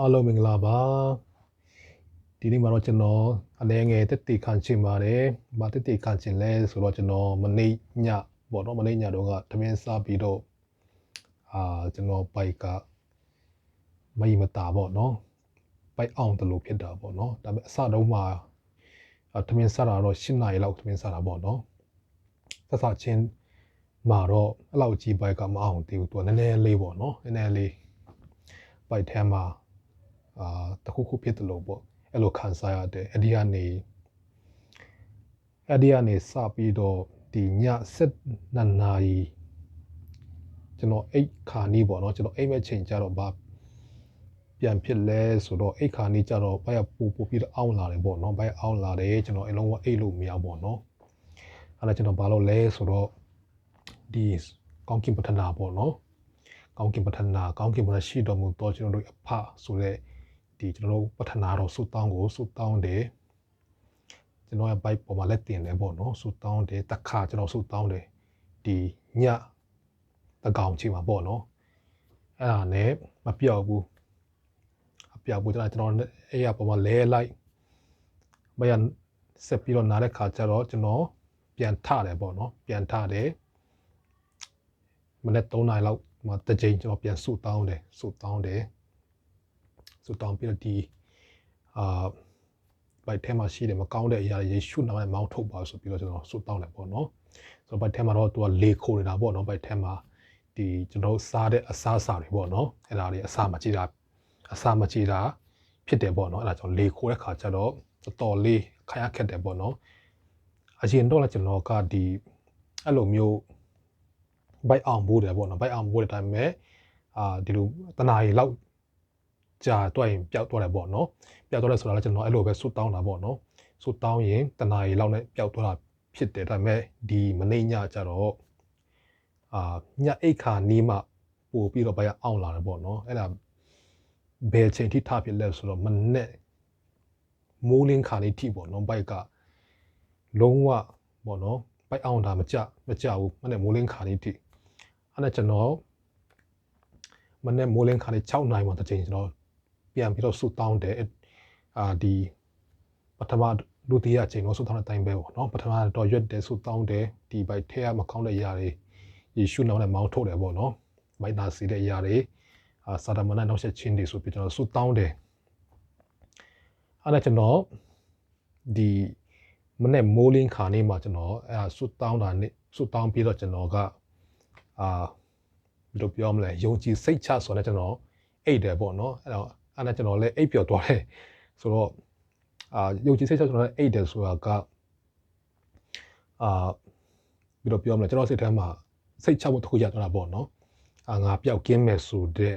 အားလုံးမင်္ဂလာပါဒီနေ့မှာတော့ကျွန်တော်အနေငယ်တက်တီခံချင်ပါတယ်။ဘာတက်တီခံချင်လဲဆိုတော့ကျွန်တော်မနေ့ညပေါ့နော်မနေ့ညတော့ကတမင်းစားပြီးတော့အာကျွန်တော်ဘိုက်ကမယီမတာပေါ့နော်ဘိုက်အောင်တလို့ဖြစ်တာပေါ့နော်ဒါပေမဲ့အစတုန်းမှာအာတမင်းစားတာတော့၈နာရီလောက်တမင်းစားတာပေါ့နော်ဆက်စချင်းမှာတော့အဲ့လောက်ကြီးဘိုက်ကမအောင်သေးဘူးသူကနည်းနည်းလေးပေါ့နော်နည်းနည်းလေးဘိုက်ထဲမှာ အာတခုခုဖြစ်တယ်လို့ပေါ့အဲ့လိုခံစားရတယ်အဲ့ဒီကနေအဲ့ဒီကနေစပြီးတော့ဒီည7နာရီကျွန်တော်အိတ်ခါနီးပေါ့နော်ကျွန်တော်အိတ်မဲ့ချိန်ကြတော့ဗာပြန်ဖြစ်လဲဆိုတော့အိတ်ခါနီးကြတော့ဘိုက်ပူပူပြီးတော့အောင်းလာတယ်ပေါ့နော်ဘိုက်အောင်းလာတယ်ကျွန်တော်အလုံးဝအိတ်လို့မရပေါ့နော်အဲ့ဒါကျွန်တော်ဘာလို့လဲဆိုတော့ဒီကောင်းကင်ပထနာပေါ့နော်ကောင်းကင်ပထနာကောင်းကင်ပထနာရှိတော်မူတော့ကျွန်တော်တို့အဖဆိုတဲ့ ဒီကျွန်တော်တို့ပထနာတော်ဆုတောင်းကိုဆုတောင်းတယ်ကျွန်တော်ရဲ့ bike ပေါ်မှာလက်တင်တယ်ပေါ့နော်ဆုတောင်းတယ်တစ်ခါကျွန်တော်ဆုတောင်းတယ်ဒီညတကောင်ချိန်မှာပေါ့နော်အဲ့ဒါနဲ့မပြောက်ဘူးအပြောက်ဘူးကျွန်တော်ကျွန်တော်အဲ့ရပေါ်မှာလဲလိုက်မရဆက်ပြီးတော့နားတဲ့ခါကျတော့ကျွန်တော်ပြန်ထတယ်ပေါ့နော်ပြန်ထတယ်မနေ့3နာရီလောက်မှတစ်ချိန်ကျွန်တော်ပြန်ဆုတောင်းတယ်ဆုတောင်းတယ် ဆုတောင်းပြီးတော့ဒီအာဘိုက်ထဲမှာရှိတယ်မကောင်းတဲ့အရာတွေယေရှုနာမနဲ့မောင်းထုတ်ပါဆိုပြီးတော့ကျွန်တော်ဆုတောင်းတယ်ပေါ့နော်ဆိုတော့ဘိုက်ထဲမှာတော့သူကလေခိုနေတာပေါ့နော်ဘိုက်ထဲမှာဒီကျွန်တော်စားတဲ့အစားအစာတွေပေါ့နော်အဲ့ဒါတွေအစာမကြည့်တာအစာမကြည့်တာဖြစ်တယ်ပေါ့နော်အဲ့ဒါကြောင့်လေခိုတဲ့ခါကျတော့တော်တော်လေးခရခက်တယ်ပေါ့နော်အရင်တော့လည်းကျွန်တော်ကဒီအဲ့လိုမျိုးဘိုက်အောင်ဖို့တယ်ပေါ့နော်ဘိုက်အောင်ဖို့တဲ့အတိုင်းပဲအာဒီလိုတနာရီလောက် ကြာတော့ရင်ပျောက်သွားတယ်ပေါ့နော်ပျောက်သွားတယ်ဆိုတာလည်းကျွန်တော်အဲ့လိုပဲဆွတောင်းတာပေါ့နော်ဆွတောင်းရင်တနာရီလောက်နဲ့ပျောက်သွားတာဖြစ်တယ်ဒါပေမဲ့ဒီမနေ့ညကျတော့အာညအိတ်ခါနီးမှပို့ပြီးတော့ဘိုက်အောင်လာတယ်ပေါ့နော်အဲ့ဒါဘယ်ချိန်ထိထဖြစ်လဲဆိုတော့မနေ့မိုးလင်းခါနေထိပေါ့နော်ဘိုက်ကလုံးဝပေါ့နော်ဘိုက်အောင်တာမကြမကြဘူးမနေ့မိုးလင်းခါနေထိအဲ့ဒါကျွန်တော်မနေ့မိုးလင်းခါနေ6နိုင်မှတစ်ချိန်ကျွန်တော် ပြန်ပြီးတော့ဆူတောင်းတယ်အာဒီပထမဒုတိယအချိန်တော့ဆူတောင်းတဲ့အတိုင်းပဲပေါ့နော်ပထမတော့ရွက်တယ်ဆူတောင်းတယ်ဒီဘိုက်ထဲကမကောင်းတဲ့အရာတွေယေရှုနာမနဲ့မောင်းထုတ်တယ်ပေါ့နော်ဘိုက်နာစီတဲ့အရာတွေအာစာဒမနနောက်ဆက်ချင်းတွေဆိုပြီးကျွန်တော်ဆူတောင်းတယ်အဲ့ဒါကျွန်တော်ဒီမနေ့မိုးလင်းခါနေမှာကျွန်တော်အဲဆူတောင်းတာနေဆူတောင်းပြီးတော့ကျွန်တော်ကအာဘယ်လိုပြောမလဲယုံကြည်စိတ်ချဆိုတော့ကျွန်တော်အိတ်တယ်ပေါ့နော်အဲ့တော့ အဲ့ဒါကျွန်တော်လည်းအိတ်ပျော်သွားတယ်ဆိုတော့အာယုံကြည်စိတ်ချကျွန်တော်လည်းအိတ်တယ်ဆိုတာကအာဘယ်လိုပြောမလဲကျွန်တော်စိတ်ထဲမှာစိတ်ချဖို့တစ်ခုရသွားတာပေါ့နော်အာငါပျောက်ကင်းမယ်ဆိုတဲ့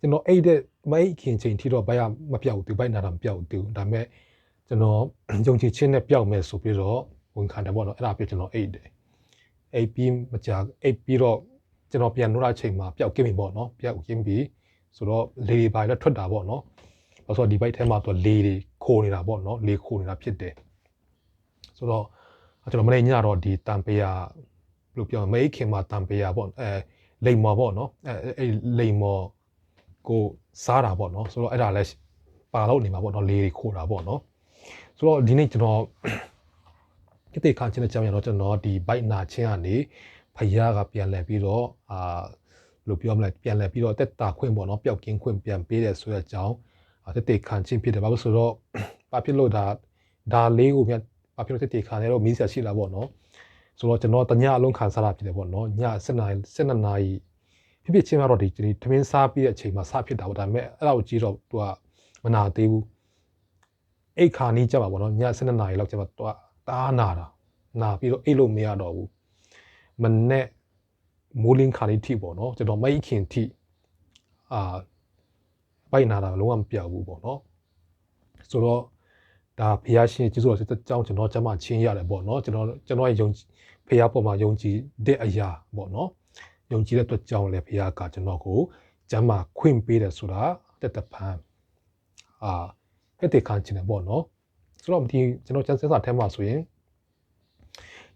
ကျွန်တော်အိတ်တဲ့မအိတ်ခင်ချိန်ထိတော့ဘိုင်မပျောက်ဘူးဘိုင်နာတာမပျောက်ဘူးဒါပေမဲ့ကျွန်တော်ယုံကြည်ခြင်းနဲ့ပျောက်မယ်ဆိုပြီးတော့ဝန်ခံတယ်ပေါ့နော်အဲ့ဒါပြကျွန်တော်အိတ်တယ်အိတ်ပြီးမကြအိတ်ပြီးတော့ကျွန်တော်ပြန်လို့ရချိန်မှာပျောက်ကင်းပြီပေါ့နော်ပျောက်ကင်းပြီ ဆိုတော့လေတွေပါလည်းထွက်တာပေါ့နော်။ဆိုတော့ဒီဘိုက်ထဲမှာသူလေတွေခိုးနေတာပေါ့နော်။လေခိုးနေတာဖြစ်တယ်။ဆိုတော့ကျွန်တော်မနေ့ညတော့ဒီတန်ပေယာဘယ်လိုပြောမလဲခင်မှာတန်ပေယာပေါ့အဲလိမ်မော်ပေါ့နော်။အဲအဲလိမ်မော်ကိုစားတာပေါ့နော်။ဆိုတော့အဲ့ဒါလည်းပါလို့နေမှာပေါ့နော်လေတွေခိုးတာပေါ့နော်။ဆိုတော့ဒီနေ့ကျွန်တော်ကိတေခါချင်းတဲ့အကြောင်းရတော့ကျွန်တော်ဒီဘိုက်နာချင်းကနေဖယားကပြန်လဲပြီးတော့အာ လို့ပြောမလဲပြန်လဲပြီးတော့တက်တာခွင့်ပေါ့နော်ပျောက်ကင်းခွင့်ပြန်ပေးတယ်ဆိုတဲ့အကြောင်းတက်တေခံချင်းဖြစ်တယ်ဘာလို့ဆိုတော့ဘာဖြစ်လို့ဒါဒါလေးကိုပြန်ဘာဖြစ်လို့တက်တေခံလဲတော့မီးဆရာရှိလာပေါ့နော်ဆိုတော့ကျွန်တော်တညအလုံးခံစားတာဖြစ်တယ်ပေါ့နော်ည7နာရီ7နာရီဖြစ်ဖြစ်ချင်းကတော့ဒီထမင်းစားပြီးတဲ့အချိန်မှာစဖြစ်တာပေါ့ဒါပေမဲ့အဲ့လောက်ကြီးတော့သူကမနာသေးဘူးအိတ်ခါနီးကြပါပေါ့နော်ည7နာရီလောက်ကျမှသူကတားနာတာနာပြီးတော့အိတ်လို့မရတော့ဘူးမနဲ့ မိုးလင်းခါလေးထိပေါ့နော်ကျွန်တော်မိတ်ခင်ထိအာပိုက်နာတာလုံးဝမပြောက်ဘူးပေါ့နော်ဆိုတော့ဒါဘုရားရှင်ကျေးဇူးတော်စစ်ကြောင်းကျွန်တော်ကျမချင်းရတယ်ပေါ့နော်ကျွန်တော်ကျွန်တော်ရဲ့ယုံဘုရားပေါ်မှာယုံကြည်တဲ့အရာပေါ့နော်ယုံကြည်တဲ့အတွက်ကြောင့်လည်းဘုရားကကျွန်တော်ကိုကျမခွင့်ပေးတယ်ဆိုတာတက်တပံအာဖက်တေခံခြင်းပေါ့နော်ဆိုတော့ဒီကျွန်တော်ကျန်းစစာထဲမှာဆိုရင်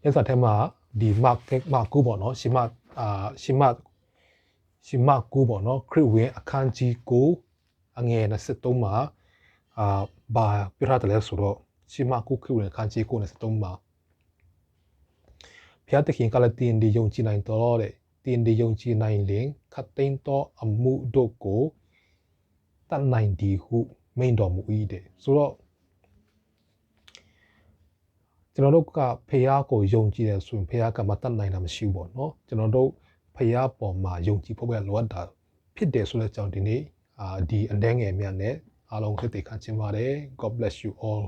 ကျန်းစာထဲမှာဒီ mark mark ကိုပေါ့နော်ရှင်မ အာရှင်မရှင်မကိုပေါ့နော်ခရစ်ဝင်အခန်းကြီးကိုအငယ်23မှာအာဘာပြထားတယ်လဲဆိုတော့ရှမကုခုဝင်ခန်းကြီးကို23မှာဖျားသခင်ကလည်းတင်ဒီယုံကြည်နိုင်တော်တဲ့တင်ဒီယုံကြည်နိုင်လင်ခတ်သိမ်းသောအမှုတို့ကိုတတ်နိုင်ဒီဟုမိန်တော်မူ၏တဲ့ဆိုတော့ ကျွန်တော်တို့ကဖះကိုယုံကြည်တယ်ဆိုရင်ဖះကမတတ်နိုင်တာမရှိဘူးပေါ့နော်ကျွန်တော်တို့ဖះပေါ်မှာယုံကြည်ဖို့ပဲလိုအပ်တာဖြစ်တယ်ဆိုတဲ့အကြောင်းဒီနေ့အာဒီအနှဲငယ်များနဲ့အားလုံးစိတ်သိခံချင်ပါတယ် God bless you all